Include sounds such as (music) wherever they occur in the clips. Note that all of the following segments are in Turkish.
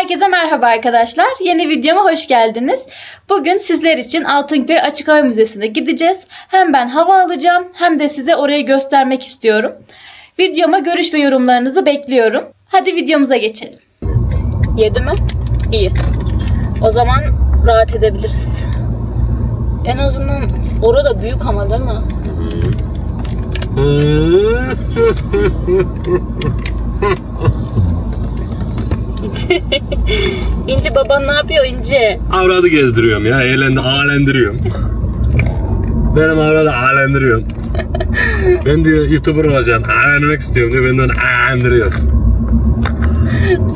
Herkese merhaba arkadaşlar. Yeni videoma hoş geldiniz. Bugün sizler için Altınköy Açık Hava Müzesi'ne gideceğiz. Hem ben hava alacağım hem de size orayı göstermek istiyorum. Videoma görüş ve yorumlarınızı bekliyorum. Hadi videomuza geçelim. Yedi mi? İyi. O zaman rahat edebiliriz. En azından orada büyük ama değil mi? (laughs) İnci, (laughs) İnci baban ne yapıyor İnci? Avradı gezdiriyorum ya. Eğlendi, ağlendiriyorum. Benim avradı ağlendiriyorum. (laughs) ben diyor YouTuber olacağım. Ağlenmek istiyorum diyor. Benden ağlendiriyor.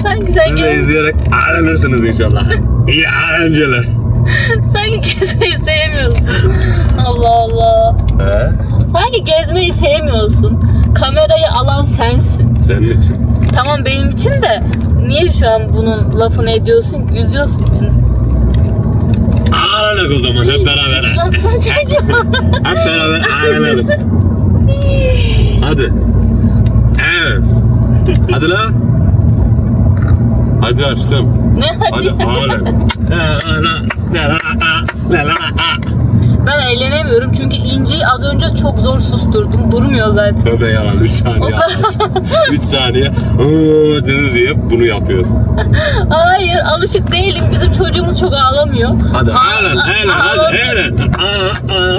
Sanki sen, Siz de izleyerek ağlenirsiniz inşallah. (laughs) İyi ağlenceler. sanki gezmeyi sevmiyorsun. Allah Allah. He? Sanki gezmeyi sevmiyorsun. Kamerayı alan sensin. Senin için. Tamam benim için de niye şu an bunun lafını ediyorsun ki? Üzüyorsun beni. Ağlanak o zaman hep beraber. Sıçrattın çocuğu. (laughs) hep beraber ağlanalım. Hadi. Evet. Hadi la. Hadi aşkım. ne hadi? Hadi ağlan. (laughs) La la la la la la la. Ben eğlenemiyorum çünkü İnci'yi az önce çok zor susturdum. Durmuyor zaten. Tövbe yalan 3 saniye. 3 saniye. Iıı dedi diye bunu yapıyor. Hayır alışık değilim. Bizim çocuğumuz çok ağlamıyor. Hadi Aa, ağlan, ağlan, hadi ağlan. Aa, aa.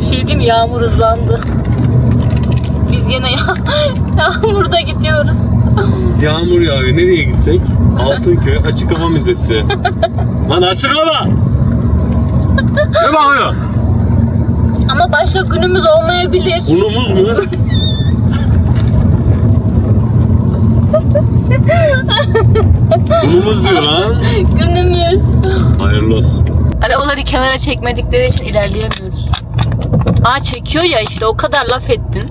Bir şey diyeyim mi? Yağmur hızlandı. Biz yine ya yağmurda gidiyoruz. Yağmur yağıyor. Nereye gitsek? Altınköy Açık Hava Müzesi. Lan açık hava! Ne bakıyor? Ama başka günümüz olmayabilir. Unumuz mu? Unumuz diyor lan. Günümüz. Hayırlı olsun. Arabaları kenara çekmedikleri için ilerleyemiyoruz. Aa çekiyor ya işte o kadar laf ettin.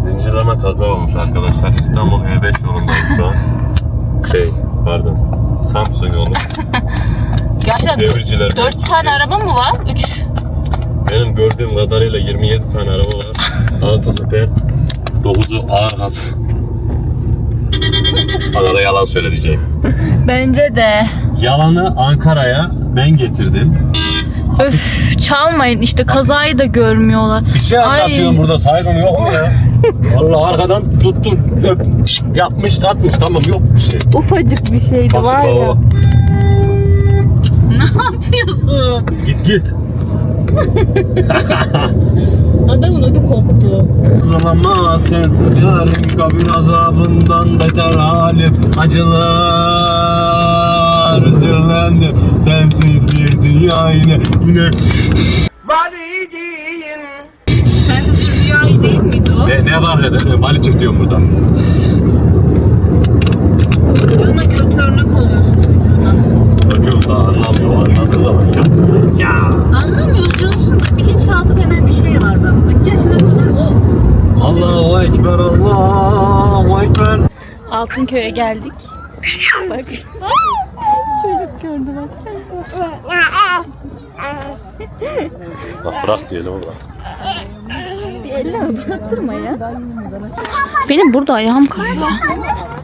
Zincirleme kaza olmuş arkadaşlar. İstanbul E5 yolundayız şu an. (laughs) Şey, pardon. Samsun yolu. (laughs) Gerçekten Devirciler. 4 tane araba mı var? 3. Benim gördüğüm kadarıyla 27 tane araba var. 6'sı pert, 9'u ağır gaz. Bana da yalan söyleyeceğim. Bence de. Yalanı Ankara'ya ben getirdim. Öf çalmayın işte kazayı da görmüyorlar. Bir şey Ay. anlatıyorum burada saygın yok mu ya? Allah arkadan tuttu öp, yapmış atmış tamam yok bir şey. Ufacık bir şeydi var ya. baba. Yapıyorsun? Git git. (laughs) Adamın ödü koptu. Uzanamaz sensiz yarim kabir azabından beter halim acılar üzürlendim sensiz bir dünya yine yine Sensiz bir rüya iyi değil miydi o? ne, ne var eder mali çekiyorum burada Çocuğuna kötü örnek oluyorsun da anlamıyor anladığı zaman ya ya Anlamıyor diyorsun da bilinçaltı denen bir şey var bak. 3 yaşına kadar o. Allahu Ekber Allahu Ekber Altınköy'e geldik. Bak. Çocuk gördü bak. Bak bırak diyelim bırak Bir elle bıraktırma ya. Benim burada ayağım kayıyor.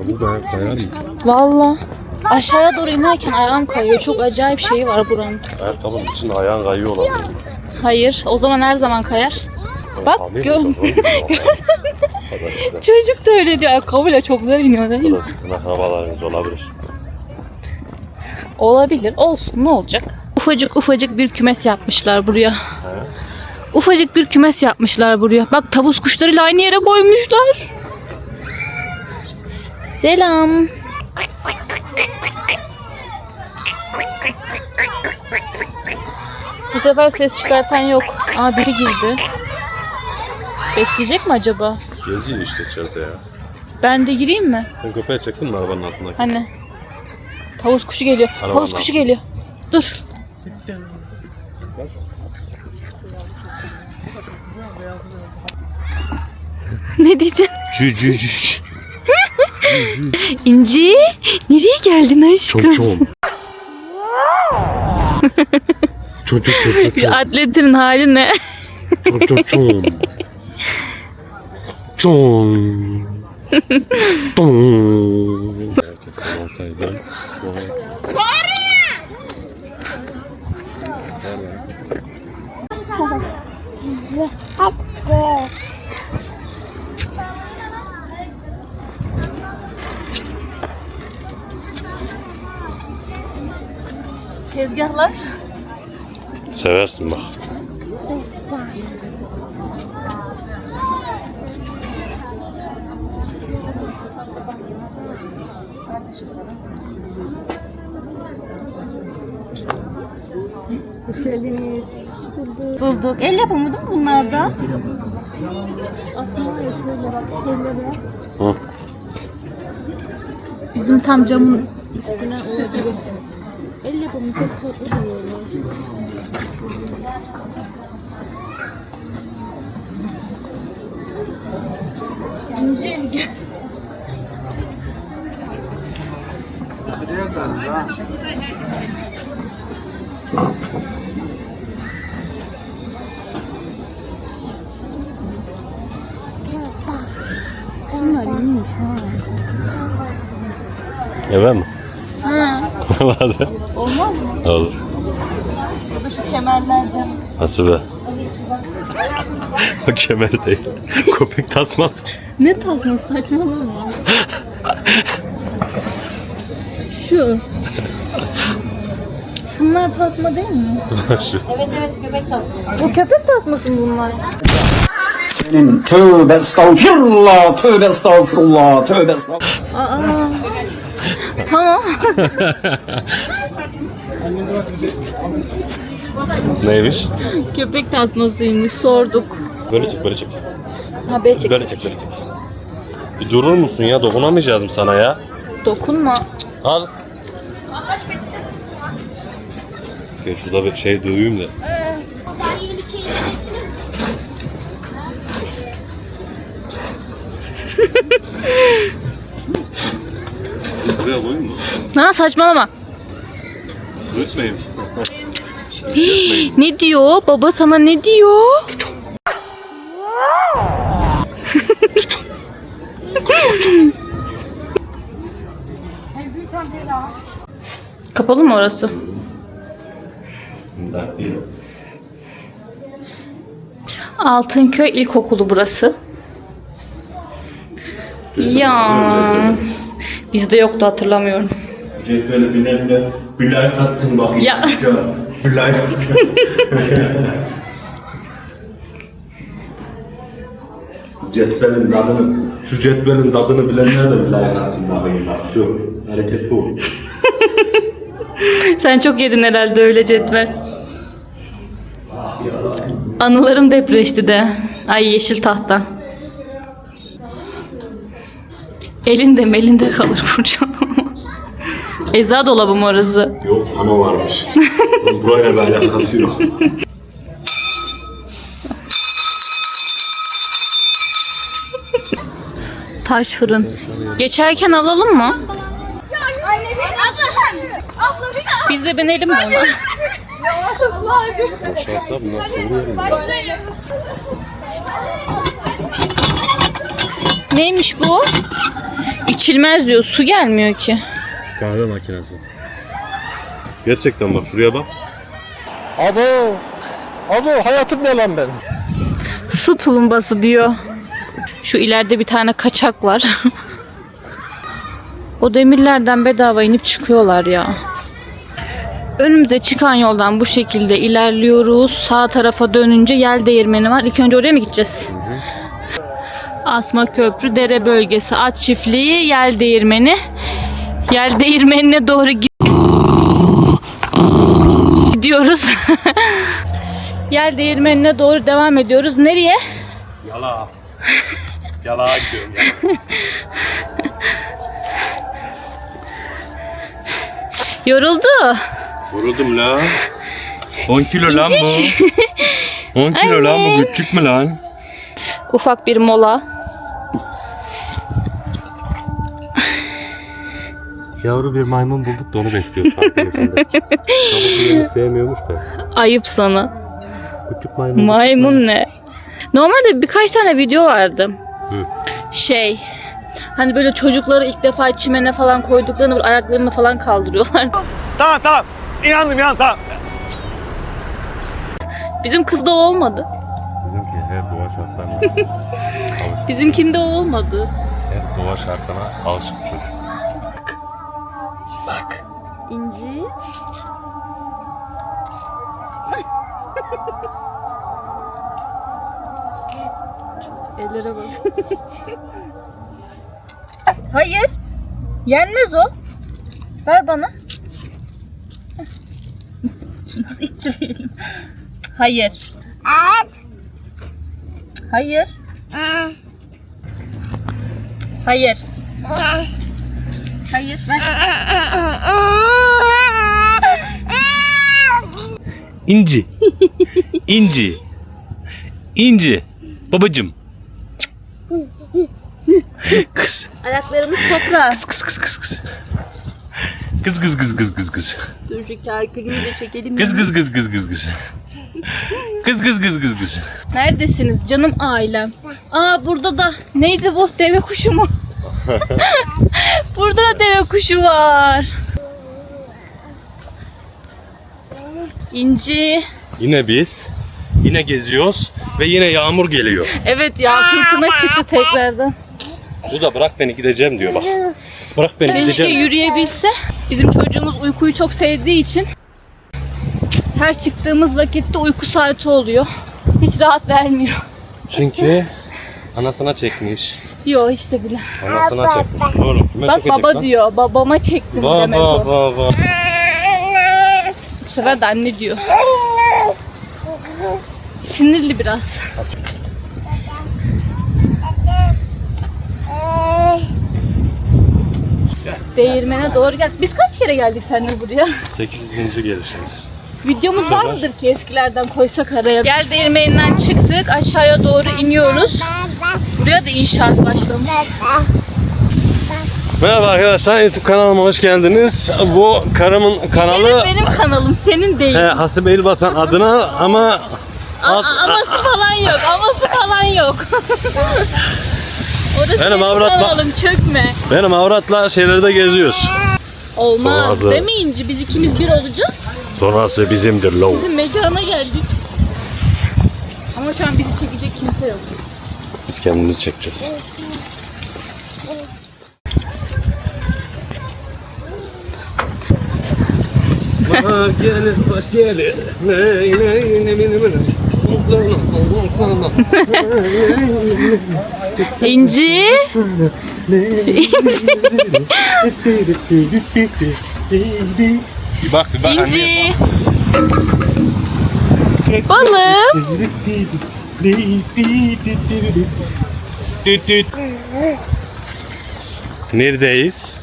Bu da kayar mı? Valla. Aşağıya doğru inerken ayağım kayıyor. Çok acayip şey var buranın. Ayakkabının için ayağın kayıyor olabilir. Hayır. O zaman her zaman kayar. Bak gör. (laughs) Çocuk da öyle diyor. Ayakkabıyla çok güzel iniyor değil mi? Akrabalarınız olabilir. Olabilir. Olsun. Ne olacak? Ufacık ufacık bir kümes yapmışlar buraya. Ufacık bir kümes yapmışlar buraya. Bak tavus kuşlarıyla aynı yere koymuşlar. Selam. Bu sefer ses çıkartan yok. Aa biri girdi. Besleyecek mi acaba? Geziyor işte içeride ya. Ben de gireyim mi? Sen köpeği çektin mi arabanın altındaki? Hani? Tavus kuşu geliyor. Arabanın Tavus kuşu altında. geliyor. Dur. (laughs) ne diyeceğim? Cü cü cü. (laughs) İnci, nereye geldin aşkım? Çom çom. Çum çum çum çum çum. Hali ne? Çum çum çum. Çum. Tum. Hadi. Tezgahlar. Seversin bak. Hoş geldiniz. Bulduk. El yapımı değil mi bunlar da? Aslında var ya şöyle bak şeyleri Hı. Bizim tam camın üstüne olabilir. El yapımı çok tatlı duruyorlar. İnci. İyiymiş ha. Evet mi? Ha. (laughs) olmaz mı? Olur. Ya da şu kemerlerden. Nasıl be? o kemer değil. (laughs) Köpek tasması. Ne tasması saçmalama. Şu. Şunlar tasma değil mi? (laughs) Şu. Evet evet köpek tasması. Bu köpek tasması mı bunlar? Senin tövbe estağfirullah, tövbe estağfirullah, tövbe estağfirullah. Aa. tamam. (laughs) Neymiş? köpek tasmasıymış sorduk. Böyle çek, böyle çek. Ha be çek. Böyle çek, böyle çek. Bir durur musun ya? Dokunamayacağız mı sana ya? Dokunma. Al. Gel şurada bir şey döveyim de. (laughs) Buraya koyayım mı? Ha saçmalama. Lütfen. Ne diyor? Baba sana ne diyor? Kapalı mı orası? Altınköy İlkokulu burası. Ya bizde yoktu hatırlamıyorum. Cetveli binemle Bülay kattın bak. Ya. Bülay. (laughs) Cetvelin tadını, şu cetvelin tadını bilenler de Bülay katsın bakayım bak. Şu hareket bu. (laughs) Sen çok yedin herhalde öyle cetvel. Anılarım depreşti de. Ay yeşil tahta. Elinde melinde kalır kurcan. (laughs) Eza dolabı mı orası? Yok ama varmış. (laughs) Burayla bir alakası yok. Taş fırın. Geçerken alalım mı? Biz de binelim mi ona? Şansa bunlar soruyorum ya. Neymiş bu? İçilmez diyor. Su gelmiyor ki. Kahve makinesi. Gerçekten bak şuraya bak. Abo, abo hayatım ne lan benim? Su tulumbası diyor. Şu ileride bir tane kaçak var. o demirlerden bedava inip çıkıyorlar ya. Önümüze çıkan yoldan bu şekilde ilerliyoruz. Sağ tarafa dönünce yel değirmeni var. İlk önce oraya mı gideceğiz? Asma Köprü, dere bölgesi, at çiftliği, yel değirmeni. Yel değirmenine doğru gi- gidiyoruz. (laughs) yel değirmenine doğru devam ediyoruz. Nereye? Yala. Yala gidiyorum. (laughs) Yoruldu. Vuruldum la. 10 kilo lan bu. 10 kilo lan bu küçük mü lan? Ufak bir mola. Yavru bir maymun bulduk da onu besliyoruz farkında (laughs) şimdi. Tavuk yemeği sevmiyormuş da. Ayıp sana. Küçük maymun. Maymun ne? Normalde birkaç tane video vardı. Hı. Şey. Hani böyle çocukları ilk defa çimene falan koyduklarını böyle ayaklarını falan kaldırıyorlar. Tamam tamam, inandım inandım tamam. Bizim kızda o olmadı. Bizimki her doğa şartlarına (laughs) alışık. Bizimkinde o olmadı. Her doğa şartlarına alışık çocuk. İnci. Ellere bak. Hayır. Yenmez o. Ver bana. Nasıl ittirelim? Hayır. Hayır. Hayır. Hayır. Ver. İnci. İnci. İnci. Babacım. Kız. Ayaklarımız toprağa. Kız kız kız kız. Kız kız kız kız kız kız. Dur şu kalkülümü de çekelim. Kız kız kız kız kız kız. Kız kız kız kız kız. Neredesiniz canım ailem? Aa burada da neydi bu deve kuşu mu? (laughs) burada da deve kuşu var. İnci. Yine biz. Yine geziyoruz ve yine yağmur geliyor. Evet ya fırtına çıktı tekrardan. Bu da bırak beni gideceğim diyor bak. Bırak beni Keşke gideceğim. yürüyebilse. Bizim çocuğumuz uykuyu çok sevdiği için her çıktığımız vakitte uyku saati oluyor. Hiç rahat vermiyor. Çünkü anasına çekmiş. Diyor işte bile. Anasına çekmiş. Oğlum kime Bak çekecek baba lan? diyor. Babama çektim demek Baba o. baba. Bu sefer de anne diyor. Sinirli biraz. Değirmene doğru gel. Biz kaç kere geldik seninle buraya? 8. gelişimiz. Videomuz var mıdır ki eskilerden koysak araya? Gel değirmeninden çıktık. Aşağıya doğru iniyoruz. Buraya da inşaat başlamış. Merhaba arkadaşlar YouTube kanalıma hoş geldiniz. Bu karımın kanalı Benim, benim kanalım senin değil. he, Hasibe İlbasan adına ama A- a- aması falan yok. Aması falan yok. Orası Benim benim kanalım çökme. benim avratla şeylerde geziyoruz. Olmaz. Sonrası- Demeyince biz ikimiz bir olacağız. Sonrası bizimdir low. Bizim mekana geldik. Ama şu an bizi çekecek kimse yok. Biz kendimizi çekeceğiz. Gelir, baş gelir. Ne, ne, ne, ne, ne, ne. İnci. Bir bak bir bak. İnci. Balım. Neredeyiz?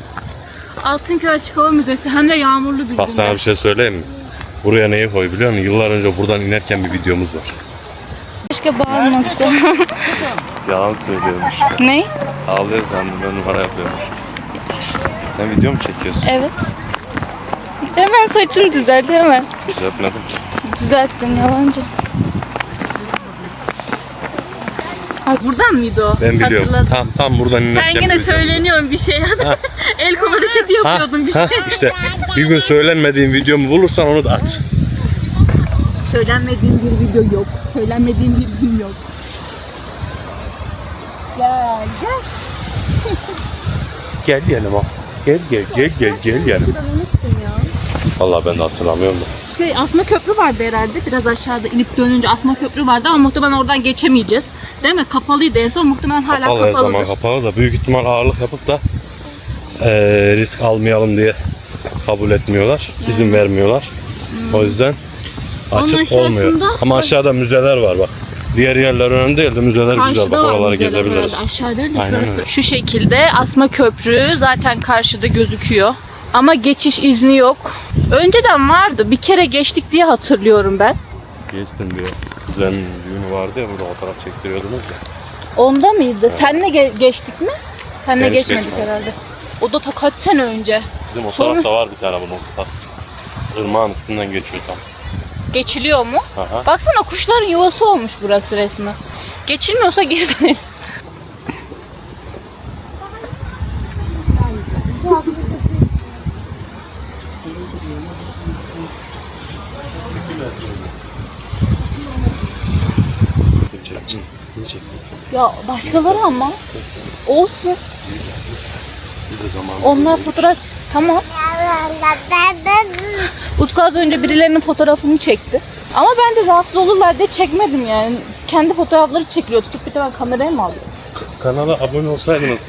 Altınköy Açık Hava Müzesi hem de yağmurlu bir Bak gün. sana bir şey söyleyeyim mi? Buraya neyi koy biliyor musun? Yıllar önce buradan inerken bir videomuz var. Keşke bağırmasın. (laughs) Yalan söylüyormuş. ne? Ağlıyor sandım ben numara yapıyormuş. Sen video mu çekiyorsun? Evet. Hemen saçını düzelt hemen. Düzeltmedim ki. Düzelttin yalancı. Ay, buradan mıydı o? Ben biliyorum. Hatırladım. Tam tam buradan inerken Sen yine video. söyleniyorsun bir şey. (laughs) El kol hareketi Ha, yapıyordun bir ha, şey. işte bir gün söylenmediğim videomu bulursan onu da at. Söylenmediğim bir video yok. Söylenmediğim bir gün yok. Gel gel. Gel yanıma. Gel gel gel gel gel yanıma. Vallahi ben de hatırlamıyorum da. Şey Asma Köprü vardı herhalde. Biraz aşağıda inip dönünce Asma Köprü vardı ama muhtemelen oradan geçemeyeceğiz. Değil mi? Kapalıydı en son. Muhtemelen hala Kapalı her kapalıdır. zaman kapalı da büyük ihtimal ağırlık yapıp da eee, risk almayalım diye kabul etmiyorlar. izin vermiyorlar. O yüzden Onun açık aşağısında- olmuyor. Ama aşağıda müzeler var bak. Diğer yerler önemli değil de müzeler güzel. Karşıda Bak var oraları müzeler gezebiliriz. herhalde. Aşağı değil mi? Aynen öyle. Şu şekilde Asma Köprü zaten karşıda gözüküyor. Ama geçiş izni yok. Önceden vardı. Bir kere geçtik diye hatırlıyorum ben. Geçtim bir kuzen düğünü vardı ya burada fotoğraf çektiriyordunuz ya. Onda mıydı? Senle ge- geçtik mi? Senle hiç geçmedik geçmedim. herhalde. O da ta kaç sene önce. Bizim o Sonra- tarafta var bir tane bunun kısas. Irmağın üstünden geçiyor tam. Geçiliyor mu? Aha. Baksana kuşların yuvası olmuş burası resmen. Geçilmiyorsa geri dönelim. (laughs) Ya başkaları ama. Olsun. Biz de zaman. Onlar fotoğraf... Tamam. Utku az önce birilerinin fotoğrafını çekti. Ama ben de rahatsız olurlar diye çekmedim yani. Kendi fotoğrafları çekiliyor. Tutup bir de ben kameraya mı alıyorum? Kanala abone olsaydınız.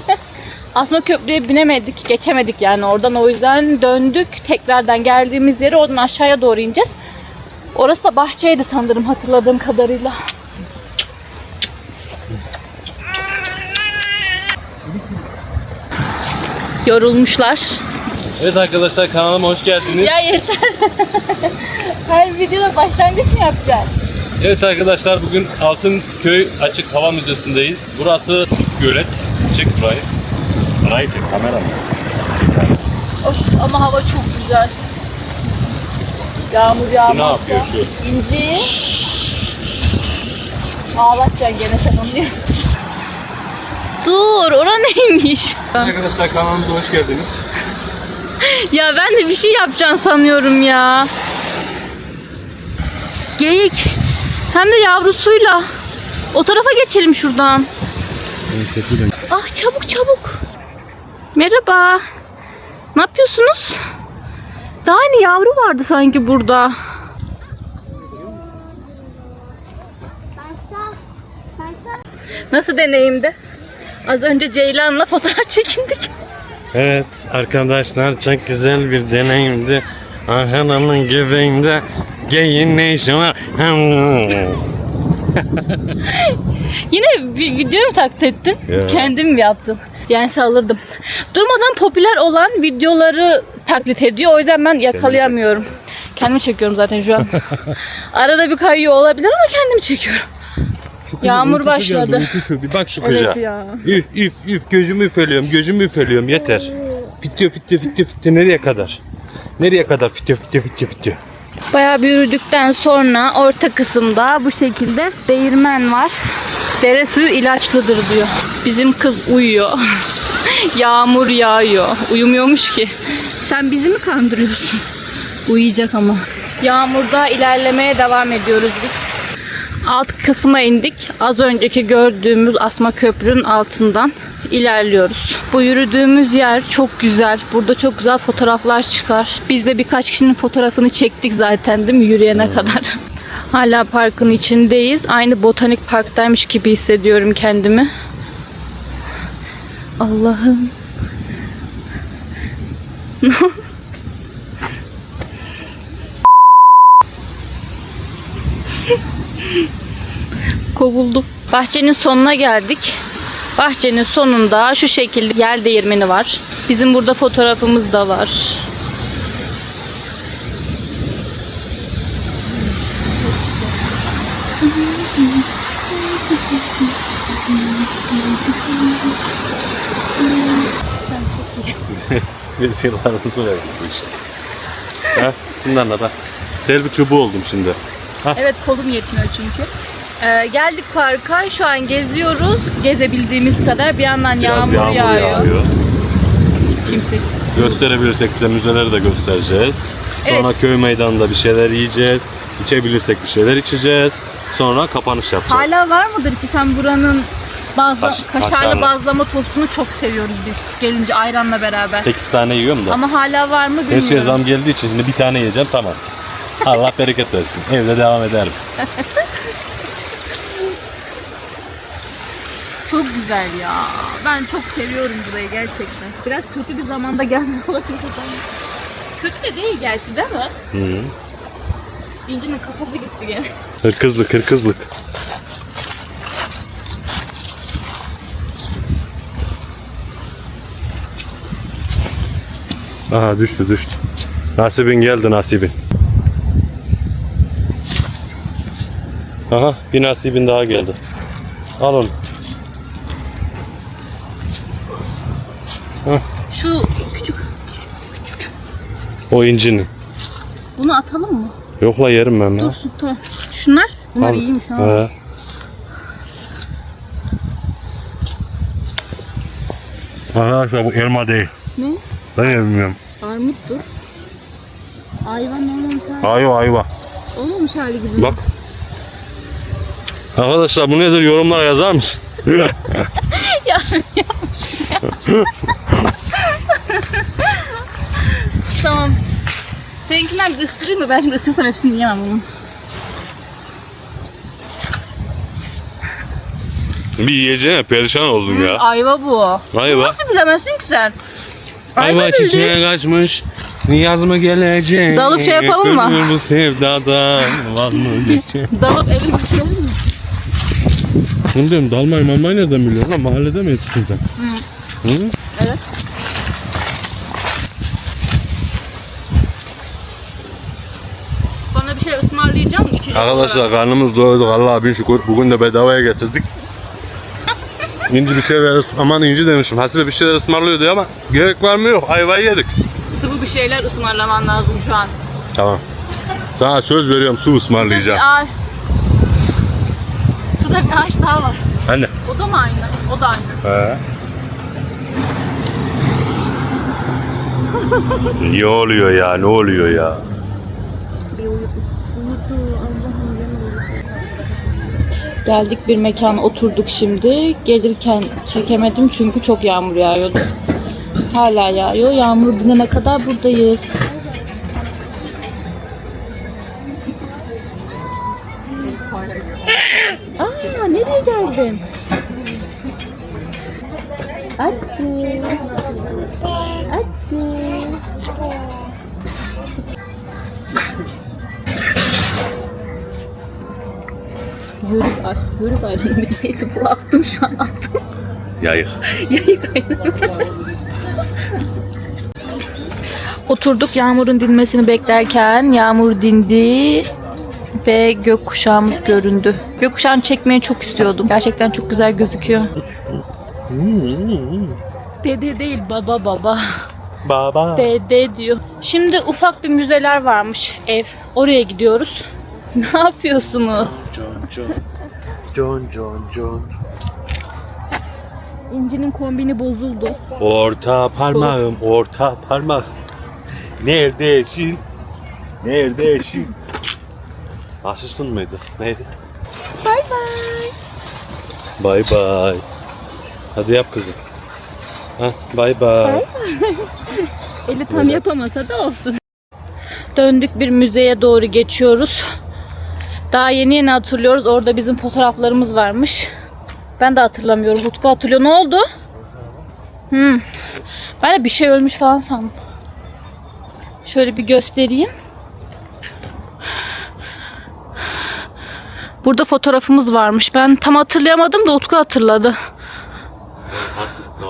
(laughs) Aslında köprüye binemedik, geçemedik yani oradan. O yüzden döndük. Tekrardan geldiğimiz yere oradan aşağıya doğru ineceğiz. Orası da bahçeydi sanırım hatırladığım kadarıyla. Yorulmuşlar. Evet arkadaşlar kanalıma hoş geldiniz. Ya yeter. (laughs) Her videoda başlangıç mı yapacağız? Evet arkadaşlar bugün Altınköy Açık Hava Müzesi'ndeyiz. Burası gölet. Çek burayı. Burayı çek kamera mı? Of, ama hava çok güzel. Yağmur yağmur. Ne yapıyor şu? İnci. Ağlatacaksın gene sen onu. Dur, ora neymiş? Arkadaşlar kanalımıza hoş geldiniz. Ya ben de bir şey yapacaksın sanıyorum ya. Geyik. Hem de yavrusuyla. O tarafa geçelim şuradan. Ah çabuk çabuk. Merhaba. Ne yapıyorsunuz? Daha yeni yavru vardı sanki burada. Nasıl deneyimdi? Az önce Ceylan'la fotoğraf çekindik. Evet arkadaşlar çok güzel bir deneyimdi. Arhanamın göbeğinde geyin ne işi var? (laughs) Yine bir video mu taklit ettin? Ya. Kendim mi yaptım? Yani alırdım. Durmadan popüler olan videoları taklit ediyor. O yüzden ben yakalayamıyorum. Kendimi çekiyorum zaten şu an. (laughs) Arada bir kayıyor olabilir ama kendimi çekiyorum. Yağmur başladı. Şu, bir bak şu kıza. Evet ya. Üf üf üf gözümü üfeliyorum gözümü üfeliyorum yeter. Fitiyor fitiyor fitiyor fitiyor nereye kadar? Nereye kadar fitiyor fitiyor fitiyor fitiyor. Bayağı bir yürüdükten sonra orta kısımda bu şekilde değirmen var. Dere suyu ilaçlıdır diyor. Bizim kız uyuyor. (laughs) Yağmur yağıyor. Uyumuyormuş ki. Sen bizi mi kandırıyorsun? Uyuyacak ama. Yağmurda ilerlemeye devam ediyoruz biz. Alt kısma indik. Az önceki gördüğümüz asma köprünün altından ilerliyoruz. Bu yürüdüğümüz yer çok güzel. Burada çok güzel fotoğraflar çıkar. Biz de birkaç kişinin fotoğrafını çektik zaten değil mi yürüyene kadar. (laughs) Hala parkın içindeyiz. Aynı botanik parktaymış gibi hissediyorum kendimi. Allah'ım. (laughs) Kovuldum. Bahçenin sonuna geldik. Bahçenin sonunda şu şekilde yer değirmeni var. Bizim burada fotoğrafımız da var. (laughs) Vesikalarımızı verdik bu işe. ha, şimdi anlat ha. Selvi çubuğu oldum şimdi. (laughs) Evet kolum yetmiyor çünkü. Ee, geldik parka. Şu an geziyoruz. Gezebildiğimiz kadar. Bir yandan Biraz yağmur, yağmur, yağıyor. yağıyor. Kimse. Gösterebilirsek size müzeleri de göstereceğiz. Sonra köy meydanında bir şeyler yiyeceğiz. İçebilirsek bir şeyler içeceğiz. Sonra kapanış yapacağız. Hala var mıdır ki sen buranın bazla, Kaş- kaşarlı, kaşarlı. bazlama tostunu çok seviyoruz biz. Gelince ayranla beraber. 8 tane yiyorum da. Ama hala var mı Her bilmiyorum. şeye zam geldiği için şimdi bir tane yiyeceğim tamam. Allah bereket versin. Evde devam ederim. Çok güzel ya. Ben çok seviyorum burayı gerçekten. Biraz kötü bir zamanda gelmiş olabilir. Kötü de değil gerçi değil mi? Hı. İnci'nin kafası gitti gene. Hırkızlık hırkızlık. Aha düştü düştü. Nasibin geldi nasibin. Aha bir nasibin daha geldi. Al onu. Şu küçük. O incinin. Bunu atalım mı? Yokla yerim ben. Dursun tamam. Şunlar? Bunlar Al. iyiymiş ha. He. Arkadaşlar bu elma değil. Ne? Ben de bilmiyorum. Armuttur. Ayvan olmamış hali. Ayva ayva. Olmamış hali gibi. Bak. Arkadaşlar bu nedir yorumlara yazar mısın? (laughs) ya, tamam. Seninkinden bir ısırayım mı? Ben şimdi ısırsam hepsini yiyemem bunun. Bir yiyeceğine perişan oldun ya. Ayva bu. Ayva. Nasıl bilemezsin ki sen? Ayva bildi. çiçeğe kaçmış. Niyaz mı gelecek? Dalıp şey yapalım mı? Gönül bu sevdada (laughs) var mı geçecek? Dalıp evin götürelim mi? Bunu diyorum dalmayı malmayı nereden biliyorsun lan? Mahallede mi yetiştin sen? Hı. Evet. Bana bir şey ısmarlayacak mısın? İçecek Arkadaşlar olarak. karnımız doydu. Allah'a bir şükür. Bugün de bedavaya getirdik. (laughs) İnci bir şeyler ıs- aman İnci demişim. Hasibe bir şeyler ısmarlıyordu ama gerek var mı yok. Ayvayı yedik. Sıvı bir şeyler ısmarlaman lazım şu an. Tamam. Sana söz veriyorum su ısmarlayacağım. Ağaç. Şurada bir ağaç daha var. Anne. O da mı aynı? O da aynı. He. ne oluyor ya? Ne oluyor ya? Geldik bir mekana oturduk şimdi. Gelirken çekemedim çünkü çok yağmur yağıyordu. Hala yağıyor. Yağmur dinene kadar buradayız. Geldin? Hadi. Hadi. Yörük, ay, yörük ayrını bir neydi bu attım şu an attım. Yayık. (laughs) Yayık ayrını. Oturduk yağmurun dinmesini beklerken yağmur dindi ve gökkuşağımız göründü. Gökkuşağını çekmeyi çok istiyordum. Gerçekten çok güzel gözüküyor. Dede değil baba baba. Baba. Dede diyor. Şimdi ufak bir müzeler varmış ev. Oraya gidiyoruz. (laughs) Ne yapıyorsunuz? John John John. İnci'nin kombini bozuldu. Orta parmağım, orta parmak. Neredesin? Neredesin? Aşısın mıydı? Neydi? Bay bay. Bay bay. Hadi yap kızım. Ha, bay bay. Eli tam yapamasa da olsun. Döndük bir müzeye doğru geçiyoruz. Daha yeni yeni hatırlıyoruz. Orada bizim fotoğraflarımız varmış. Ben de hatırlamıyorum. Utku hatırlıyor. Ne oldu? Hmm. Ben de bir şey ölmüş falan sandım. Şöyle bir göstereyim. Burada fotoğrafımız varmış. Ben tam hatırlayamadım da Utku hatırladı. Haklısın sağ.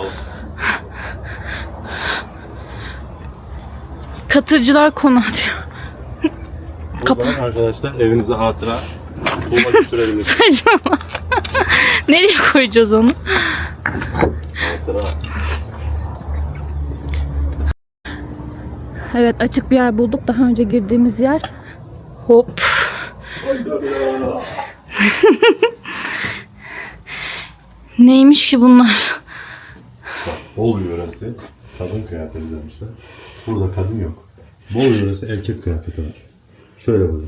Katırcılar konağı diyor. Kapa. Arkadaşlar evinize hatıra. Tuğla götürebiliriz. (laughs) Saçmalama. Nereye koyacağız onu? hatıra. Evet açık bir yer bulduk. Daha önce girdiğimiz yer. Hop. (laughs) Neymiş ki bunlar? Bol yöresi kadın kıyafeti demişler. Burada kadın yok. Bol yöresi erkek kıyafeti var. Şöyle böyle.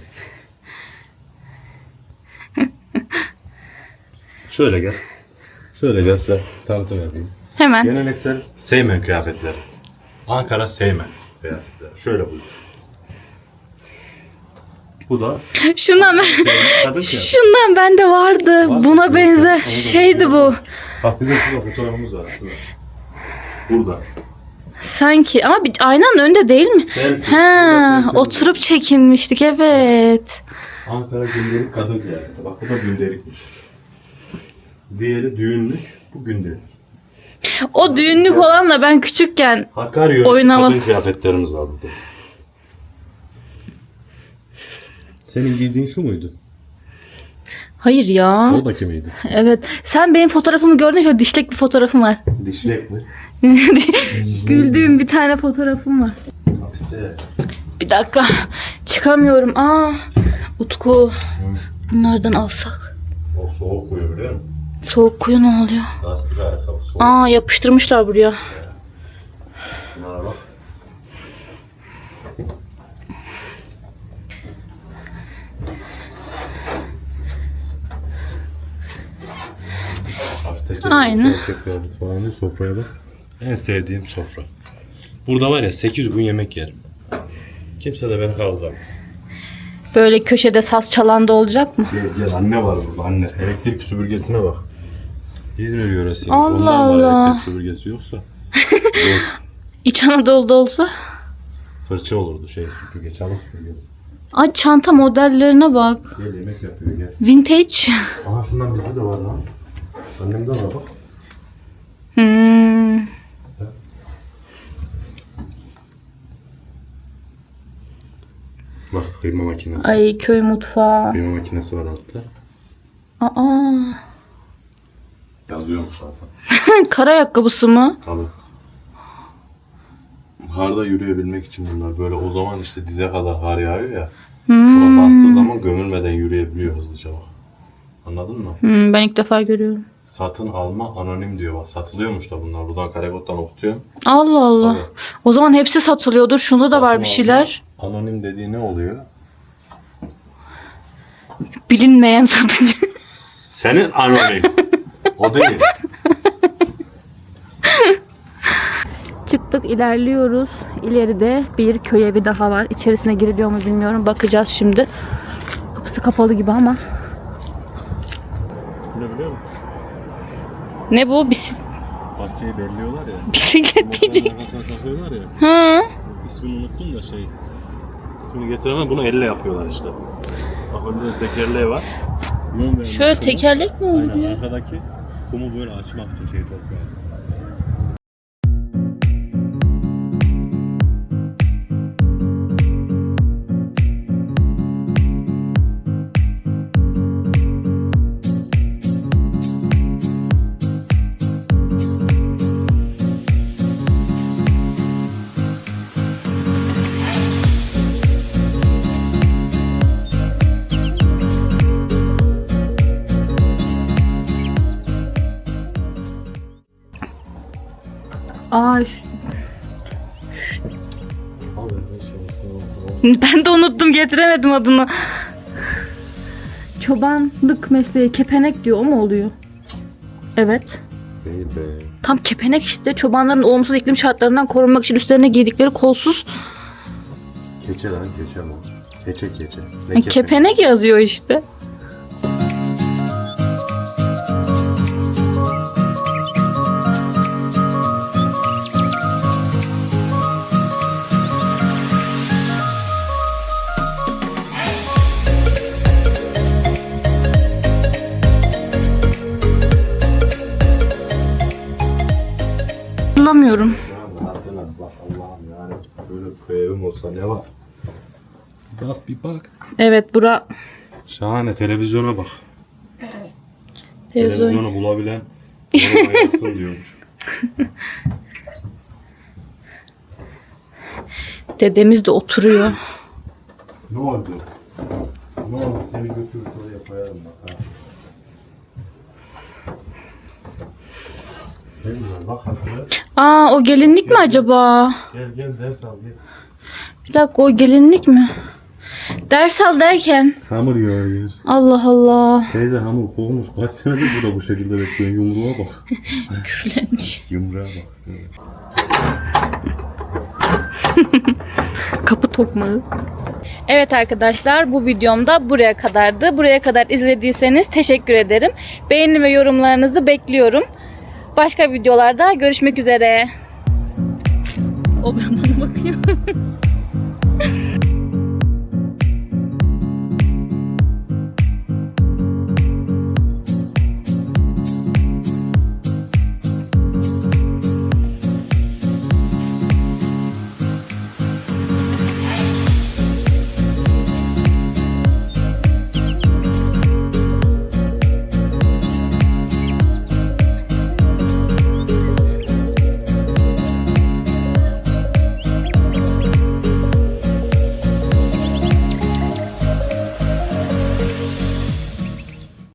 Şöyle gel. Şöyle gel size tanıtım yapayım. Hemen. Geleneksel Seymen kıyafetleri. Ankara Seymen kıyafetleri. Şöyle buyur. Bu da Şundan ben, kadın kıyafeti. şundan bende vardı. Varsa Buna şurada, benzer onu da şeydi bu. Bak bizim şurada fotoğrafımız var aslında. Burada. Sanki ama bir aynanın önünde değil mi? Selfie. Ha, selfie oturup çekinmiştik evet. Ankara gündelik kadın kıyafeti. Bak bu da gündelikmiş. Diğeri düğünlük, bu gündelik. O düğünlük olanla ben küçükken Hakkari yöresi Oynamaz. kadın kıyafetlerimiz var burada. Senin giydiğin şu muydu? hayır ya. Oradaki miydi? Evet. Sen benim fotoğrafımı gördün şöyle dişlek bir fotoğrafım var. Dişlek mi? (laughs) Güldüğüm bir tane fotoğrafım var. Hapiste. Bir dakika. Çıkamıyorum. Aa. Utku. Bunlardan alsak. O soğuk kuyu biliyor musun? Soğuk kuyu ne oluyor? Lastik ayakkabı soğuk. Aa yapıştırmışlar buraya. Bunlara bak. Teker Aynı. Falan değil, sofraya bak. En sevdiğim sofra. Burada var ya 8 gün yemek yerim. Kimse de beni kaldıramaz. Böyle köşede saz çalan da olacak mı? Gel gel anne var burada anne. Elektrik süpürgesine bak. İzmir yöresi. Allah Ondan Allah. elektrik süpürgesi yoksa. (laughs) Zor. İç Anadolu'da olsa. Fırça olurdu şey süpürge, çalı süpürgesi. Ay çanta modellerine bak. Gel yemek yapıyor gel. Vintage. Aha şundan bizde de var lan. Annemde var bak. Hmm. Bak kıyma makinesi. Ay köy mutfağı. Kıyma makinesi var altta. Aa. Yazıyor mu zaten? (laughs) Kar ayakkabısı mı? Tabii. Karda yürüyebilmek için bunlar böyle o zaman işte dize kadar kar yağıyor ya. Hmm. Buna bastığı zaman gömülmeden yürüyebiliyor hızlıca bak. Anladın mı? Hmm, ben ilk defa görüyorum. Satın alma anonim diyor bak. Satılıyormuş da bunlar. Buradan karebottan okutuyor. Allah Allah. Tabii. O zaman hepsi satılıyordur. Şunda da var bir alma şeyler. Anonim dediği ne oluyor? Bilinmeyen satıcı. Senin anonim. o değil. Çıktık ilerliyoruz. İleride bir köy evi daha var. İçerisine giriliyor mu bilmiyorum. Bakacağız şimdi. Kapısı kapalı gibi ama. Ne biliyor musun? Ne bu? Bis Bahçeyi belliyorlar ya. bisiklet diyecek. Takıyorlar ya. Hı. İsmini unuttum da şey. İsmini getiremem. Bunu elle yapıyorlar işte. Bak önde de tekerleği var. Yön Şöyle tekerlek mi Aynen oluyor? arkadaki kumu böyle açmak için şey toprağı. (laughs) ben de unuttum getiremedim adını. Çobanlık mesleği kepenek diyor o mu oluyor? Evet. Değil be. Tam kepenek işte çobanların olumsuz iklim şartlarından korunmak için üstlerine giydikleri kolsuz Keçe lan keçe mi? Keçe keçe. Ne Yani kepenek yazıyor işte. Adına bak Allah'ım yani şöyle köy evim olsa ne var? Bak bir bak. Evet bura Şahane televizyona bak. televizyon. Televizyonu bulabilen (laughs) yoruma yazsın diyormuş. Dedemiz de oturuyor. Ne oldu? Ne oldu? Seni götür şuraya koyarım bak ha. Bak. Aa o gelinlik mi acaba? Gel gel ders al gel. Bir dakika o gelinlik mi? Ders al derken. Hamur yoğuruyor. Allah Allah. Teyze hamur kovmuş. Kaç senedir burada bu şekilde bekliyor. Yumruğa bak. (laughs) Küflenmiş. Yumruğa bak. (laughs) Kapı tokmağı. Evet arkadaşlar bu videomda buraya kadardı. Buraya kadar izlediyseniz teşekkür ederim. Beğeni ve yorumlarınızı bekliyorum. Başka videolarda görüşmek üzere. O bana bakıyor. (laughs)